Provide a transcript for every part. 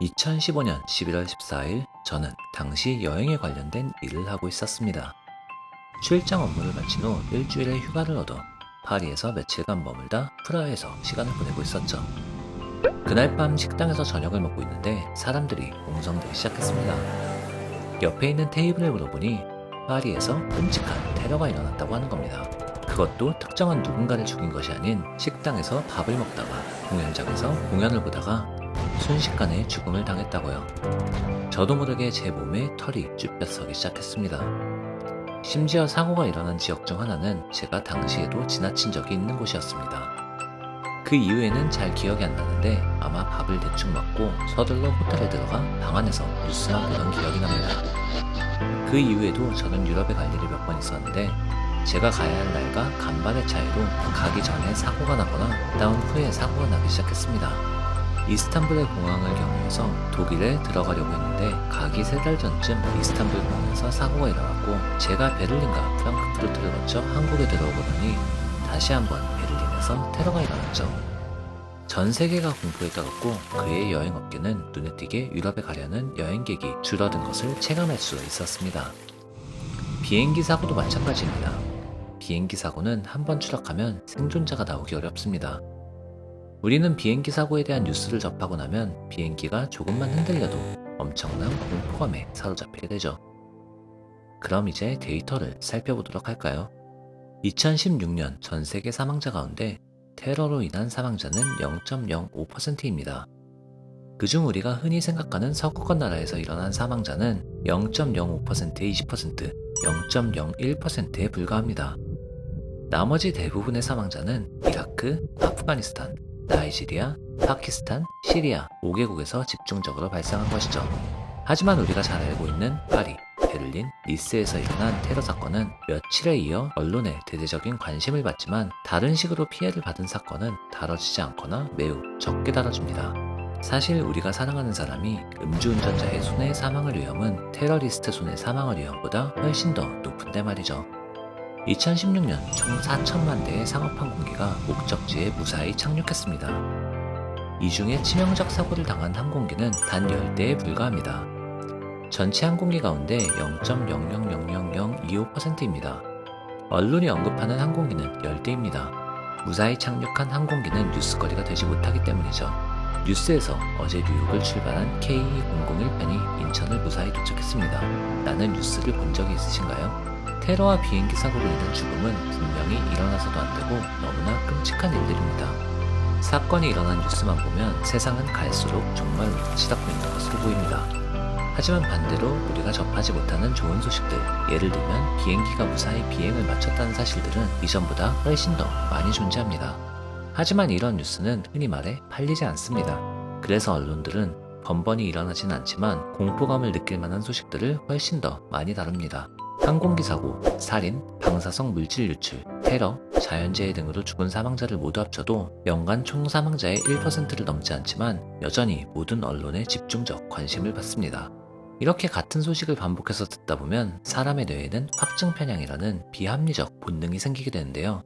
2015년 11월 14일 저는 당시 여행에 관련된 일을 하고 있었습니다. 출장 업무를 마친 후 일주일의 휴가를 얻어 파리에서 며칠간 머물다 프라하에서 시간을 보내고 있었죠. 그날 밤 식당에서 저녁을 먹고 있는데 사람들이 웅성대기 시작했습니다. 옆에 있는 테이블에 물어보니 파리에서 끔찍한 테러가 일어났다고 하는 겁니다. 그것도 특정한 누군가를 죽인 것이 아닌 식당에서 밥을 먹다가 공연장에서 공연을 보다가 순식간에 죽음을 당했다고요. 저도 모르게 제 몸에 털이 쭈뼛서기 시작했습니다. 심지어 사고가 일어난 지역 중 하나는 제가 당시에도 지나친 적이 있는 곳이었습니다. 그 이후에는 잘 기억이 안 나는데 아마 밥을 대충 먹고 서둘러 호텔에 들어가 방 안에서 뉴스만 보던 기억이 납니다. 그 이후에도 저는 유럽에 갈 일이 몇 번 있었는데 제가 가야 할 날과 간발의 차이로 가기 전에 사고가 나거나 다운 후에 사고가 나기 시작했습니다. 이스탄불의 공항을 경유해서 독일에 들어가려고 했는데 가기 세 달 전쯤 이스탄불 공항에서 사고가 일어났고 제가 베를린과 프랑크푸르트를 거쳐 한국에 들어오고 나니 다시 한번 베를린에서 테러가 일어났죠. 전 세계가 공포에 떨었고 그의 여행 업계는 눈에 띄게 유럽에 가려는 여행객이 줄어든 것을 체감할 수 있었습니다. 비행기 사고도 마찬가지입니다. 비행기 사고는 한 번 추락하면 생존자가 나오기 어렵습니다. 우리는 비행기 사고에 대한 뉴스를 접하고 나면 비행기가 조금만 흔들려도 엄청난 공포감에 사로잡히게 되죠. 그럼 이제 데이터를 살펴보도록 할까요? 2016년 전 세계 사망자 가운데 테러로 인한 사망자는 0.05%입니다. 그중 우리가 흔히 생각하는 서구권 나라에서 일어난 사망자는 0.05%의 20%, 0.01%에 불과합니다. 나머지 대부분의 사망자는 이라크, 아프가니스탄, 나이지리아, 파키스탄, 시리아 5개국에서 집중적으로 발생한 것이죠. 하지만 우리가 잘 알고 있는 파리, 베를린, 니스에서 일어난 테러 사건은 며칠에 이어 언론의 대대적인 관심을 받지만 다른 식으로 피해를 받은 사건은 다뤄지지 않거나 매우 적게 다뤄집니다. 사실 우리가 사랑하는 사람이 음주운전자의 손해 사망할 위험은 테러리스트 손해 사망할 위험보다 훨씬 더 높은데 말이죠. 2016년 총 4천만 대의 상업항 공기가 목적지에 무사히 착륙했습니다. 이 중에 치명적 사고를 당한 항공기는 단 10대에 불과합니다. 전체 항공기 가운데 0.0000025%입니다. 언론이 언급하는 항공기는 10대입니다. 무사히 착륙한 항공기는 뉴스거리가 되지 못하기 때문이죠. 뉴스에서 어제 뉴욕을 출발한 K2001편이 인천을 무사히 도착했습니다. 라는 뉴스를 본 적이 있으신가요? 테러와 비행기 사고로 인한 죽음은 분명히 일어나서도 안 되고 너무나 끔찍한 일들입니다. 사건이 일어난 뉴스만 보면 세상은 갈수록 정말 치닫고 있는 것으로 보입니다. 하지만 반대로 우리가 접하지 못하는 좋은 소식들, 예를 들면 비행기가 무사히 비행을 마쳤다는 사실들은 이전보다 훨씬 더 많이 존재합니다. 하지만 이런 뉴스는 흔히 말해 팔리지 않습니다. 그래서 언론들은 번번이 일어나진 않지만 공포감을 느낄 만한 소식들을 훨씬 더 많이 다룹니다. 항공기 사고, 살인, 방사성 물질 유출, 테러, 자연재해 등으로 죽은 사망자를 모두 합쳐도 연간 총 사망자의 1%를 넘지 않지만 여전히 모든 언론의 집중적 관심을 받습니다. 이렇게 같은 소식을 반복해서 듣다 보면 사람의 뇌에는 확증 편향이라는 비합리적 본능이 생기게 되는데요.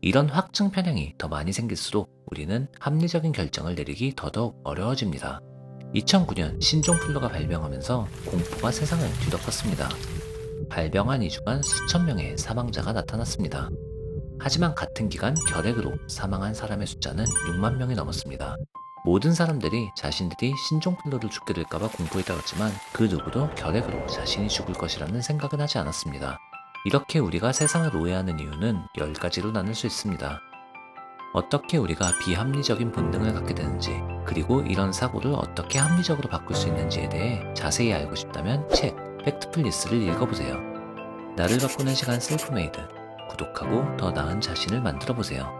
이런 확증 편향이 더 많이 생길수록 우리는 합리적인 결정을 내리기 더더욱 어려워집니다. 2009년 신종플루가 발병하면서 공포가 세상을 뒤덮었습니다. 발병한 2주간 수천 명의 사망자가 나타났습니다. 하지만 같은 기간 결핵으로 사망한 사람의 숫자는 6만 명이 넘었습니다. 모든 사람들이 자신들이 신종플루를 죽게 될까봐 공포에 떨었지만 그 누구도 결핵으로 자신이 죽을 것이라는 생각은 하지 않았습니다. 이렇게 우리가 세상을 오해하는 이유는 10가지로 나눌 수 있습니다. 어떻게 우리가 비합리적인 본능을 갖게 되는지, 그리고 이런 사고를 어떻게 합리적으로 바꿀 수 있는지에 대해 자세히 알고 싶다면 책 팩트플리스를 읽어보세요. 나를 바꾸는 시간 셀프메이드. 구독하고 더 나은 자신을 만들어 보세요.